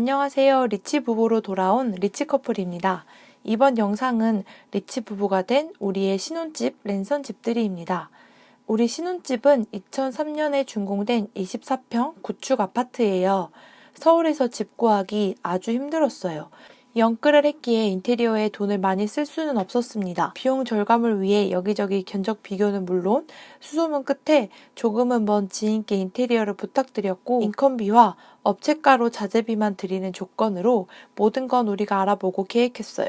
안녕하세요. 리치 부부로 돌아온 리치 커플입니다. 이번 영상은 리치 부부가 된 우리의 신혼집 랜선 집들이입니다. 우리 신혼집은 2003년에 준공된 24평 구축 아파트예요. 서울에서 집 구하기 아주 힘들었어요. 영끌을 했기에 인테리어에 돈을 많이 쓸 수는 없었습니다. 비용 절감을 위해 여기저기 견적 비교는 물론 수소문 끝에 조금은 먼 지인께 인테리어를 부탁드렸고 인건비와 업체가로 자재비만 드리는 조건으로 모든 건 우리가 알아보고 계획했어요.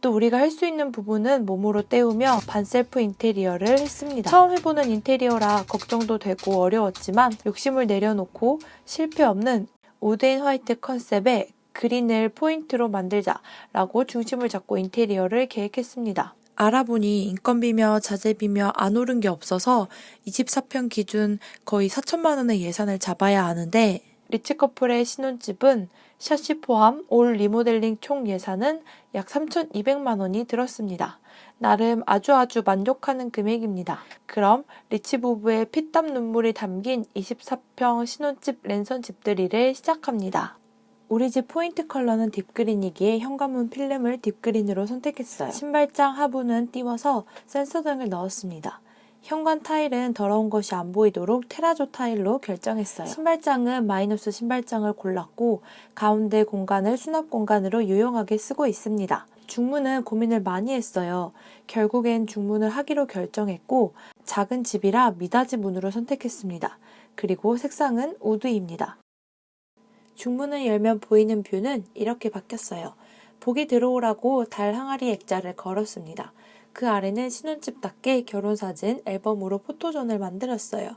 또 우리가 할 수 있는 부분은 몸으로 때우며 반셀프 인테리어를 했습니다. 처음 해보는 인테리어라 걱정도 되고 어려웠지만 욕심을 내려놓고 실패 없는 우드인 화이트 컨셉의 그린을 포인트로 만들자라고 중심을 잡고 인테리어를 계획했습니다. 알아보니 인건비며 자재비며 안 오른 게 없어서 24평 기준 거의 4천만 원의 예산을 잡아야 하는데 리치 커플의 신혼집은 샷시 포함 올 리모델링 총 예산은 약 3,200만 원이 들었습니다. 나름 아주 아주 만족하는 금액입니다. 그럼 리치 부부의 피땀 눈물이 담긴 24평 신혼집 랜선 집들이를 시작합니다. 우리 집 포인트 컬러는 딥그린이기에 현관문 필름을 딥그린으로 선택했어요. 신발장 하부는 띄워서 센서 등을 넣었습니다. 현관 타일은 더러운 것이 안 보이도록 테라조 타일로 결정했어요. 신발장은 마이너스 신발장을 골랐고 가운데 공간을 수납 공간으로 유용하게 쓰고 있습니다. 중문은 고민을 많이 했어요. 결국엔 중문을 하기로 결정했고 작은 집이라 미닫이 문으로 선택했습니다. 그리고 색상은 우드입니다. 중문을 열면 보이는 뷰는 이렇게 바뀌었어요. 복이 들어오라고 달 항아리 액자를 걸었습니다. 그 아래는 신혼집답게 결혼사진 앨범으로 포토존을 만들었어요.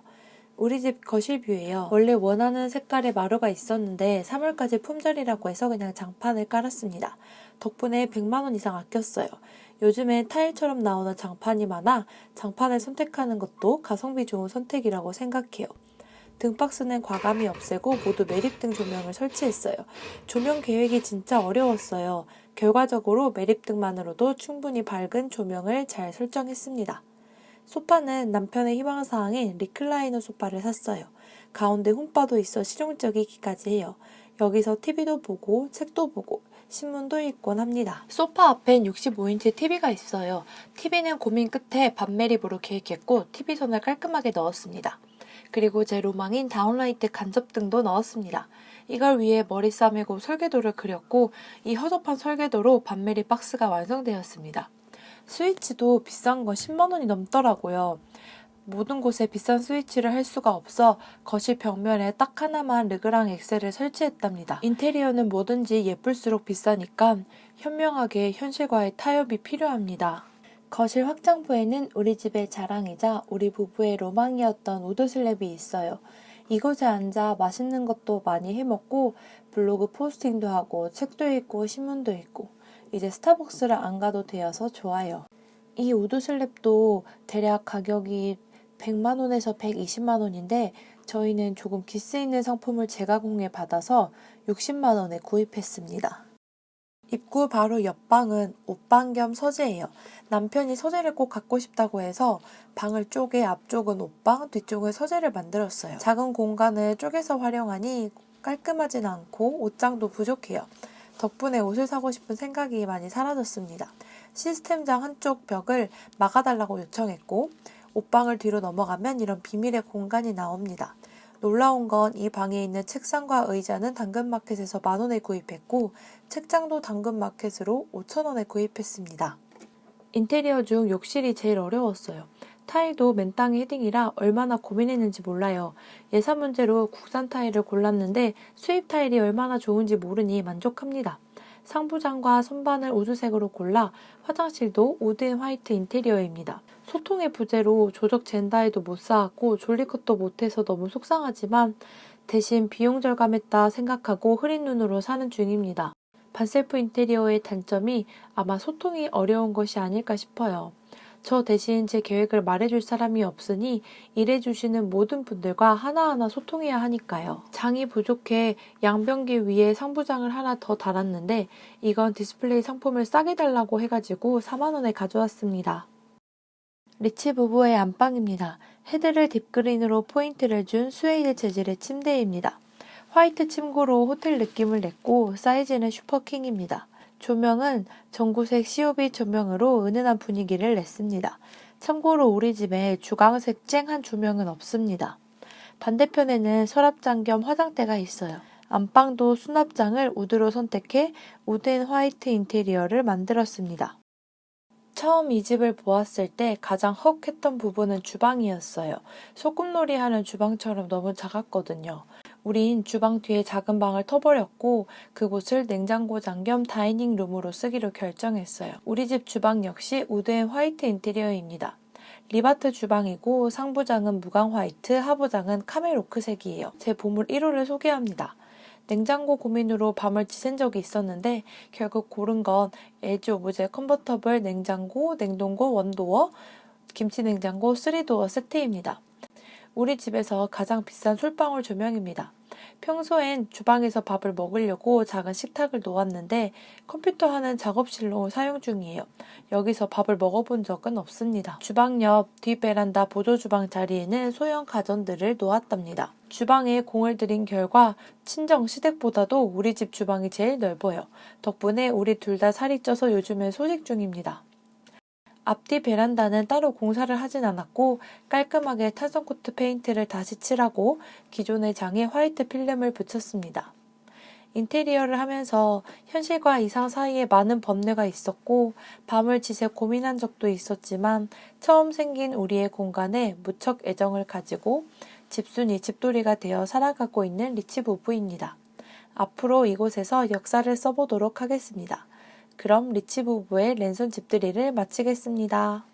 우리 집 거실 뷰예요. 원래 원하는 색깔의 마루가 있었는데 3월까지 품절이라고 해서 그냥 장판을 깔았습니다. 덕분에 100만원 이상 아꼈어요. 요즘엔 타일처럼 나오는 장판이 많아 장판을 선택하는 것도 가성비 좋은 선택이라고 생각해요. 등박스는 과감히 없애고 모두 매립등 조명을 설치했어요. 조명 계획이 진짜 어려웠어요. 결과적으로 매립등만으로도 충분히 밝은 조명을 잘 설정했습니다. 소파는 남편의 희망사항인 리클라이너 소파를 샀어요. 가운데 홈바도 있어 실용적이기까지 해요. 여기서 TV도 보고 책도 보고 신문도 읽곤 합니다. 소파 앞엔 65인치 TV가 있어요. TV는 고민 끝에 반매립으로 계획했고 TV선을 깔끔하게 넣었습니다. 그리고 제 로망인 다운라이트 간접등도 넣었습니다. 이걸 위해 머리 싸매고 설계도를 그렸고 이 허접한 설계도로 반메리 박스가 완성되었습니다. 스위치도 비싼 거 10만 원이 넘더라고요. 모든 곳에 비싼 스위치를 할 수가 없어 거실 벽면에 딱 하나만 르그랑 엑셀을 설치했답니다. 인테리어는 뭐든지 예쁠수록 비싸니까 현명하게 현실과의 타협이 필요합니다. 거실 확장부에는 우리 집의 자랑이자 우리 부부의 로망이었던 우드 슬랩이 있어요. 이곳에 앉아 맛있는 것도 많이 해먹고 블로그 포스팅도 하고 책도 읽고 신문도 읽고 이제 스타벅스를 안 가도 되어서 좋아요. 이 우드 슬랩도 대략 가격이 100만 원에서 120만 원인데 저희는 조금 기스 있는 상품을 재가공해 받아서 60만 원에 구입했습니다. 입구 바로 옆방은 옷방 겸 서재예요. 남편이 서재를 꼭 갖고 싶다고 해서 방을 쪼개 앞쪽은 옷방, 뒤쪽은 서재를 만들었어요. 작은 공간을 쪼개서 활용하니 깔끔하진 않고 옷장도 부족해요. 덕분에 옷을 사고 싶은 생각이 많이 사라졌습니다. 시스템장 한쪽 벽을 막아달라고 요청했고 옷방을 뒤로 넘어가면 이런 비밀의 공간이 나옵니다. 놀라운 건 이 방에 있는 책상과 의자는 당근마켓에서 만원에 구입했고 책장도 당근마켓으로 5천원에 구입했습니다. 인테리어 중 욕실이 제일 어려웠어요. 타일도 맨땅 헤딩이라 얼마나 고민했는지 몰라요. 예산 문제로 국산 타일을 골랐는데 수입 타일이 얼마나 좋은지 모르니 만족합니다. 상부장과 선반을 우드색으로 골라 화장실도 우드인 화이트 인테리어입니다. 소통의 부재로 조적 젠다에도 못 쌓았고 졸리컷도 못해서 너무 속상하지만 대신 비용 절감했다 생각하고 흐린 눈으로 사는 중입니다. 반셀프 인테리어의 단점이 아마 소통이 어려운 것이 아닐까 싶어요. 저 대신 제 계획을 말해줄 사람이 없으니 일해주시는 모든 분들과 하나하나 소통해야 하니까요. 장이 부족해 양변기 위에 상부장을 하나 더 달았는데 이건 디스플레이 상품을 싸게 달라고 해가지고 4만원에 가져왔습니다. 리치 부부의 안방입니다. 헤드를 딥그린으로 포인트를 준 스웨이드 재질의 침대입니다. 화이트 침구로 호텔 느낌을 냈고 사이즈는 슈퍼킹입니다. 조명은 전구색 COB 조명으로 은은한 분위기를 냈습니다. 참고로 우리 집에 주광색 쨍한 조명은 없습니다. 반대편에는 서랍장 겸 화장대가 있어요. 안방도 수납장을 우드로 선택해 우드 앤 화이트 인테리어를 만들었습니다. 처음 이 집을 보았을 때 가장 헉했던 부분은 주방이었어요. 소꿉놀이 하는 주방처럼 너무 작았거든요. 우린 주방 뒤에 작은 방을 터버렸고 그곳을 냉장고장 겸 다이닝 룸으로 쓰기로 결정했어요. 우리 집 주방 역시 우드 앤 화이트 인테리어입니다. 리바트 주방이고 상부장은 무광 화이트, 하부장은 카멜오크색이에요. 제 보물 1호를 소개합니다. 냉장고 고민으로 밤을 지샌 적이 있었는데 결국 고른 건 에즈 오브제 컨버터블 냉장고, 냉동고, 원도어, 김치 냉장고 3도어 세트입니다. 우리 집에서 가장 비싼 솔방울 조명입니다. 평소엔 주방에서 밥을 먹으려고 작은 식탁을 놓았는데 컴퓨터 하는 작업실로 사용 중이에요. 여기서 밥을 먹어본 적은 없습니다. 주방 옆 뒷베란다 보조 주방 자리에는 소형 가전들을 놓았답니다. 주방에 공을 들인 결과 친정 시댁보다도 우리 집 주방이 제일 넓어요. 덕분에 우리 둘 다 살이 쪄서 요즘엔 소식 중입니다. 앞뒤 베란다는 따로 공사를 하진 않았고 깔끔하게 탄성코트 페인트를 다시 칠하고 기존의 장에 화이트 필름을 붙였습니다. 인테리어를 하면서 현실과 이상 사이에 많은 번뇌가 있었고 밤을 지새 고민한 적도 있었지만 처음 생긴 우리의 공간에 무척 애정을 가지고 집순이 집돌이가 되어 살아가고 있는 리치 부부입니다. 앞으로 이곳에서 역사를 써보도록 하겠습니다. 그럼 리치 부부의 랜선 집들이를 마치겠습니다.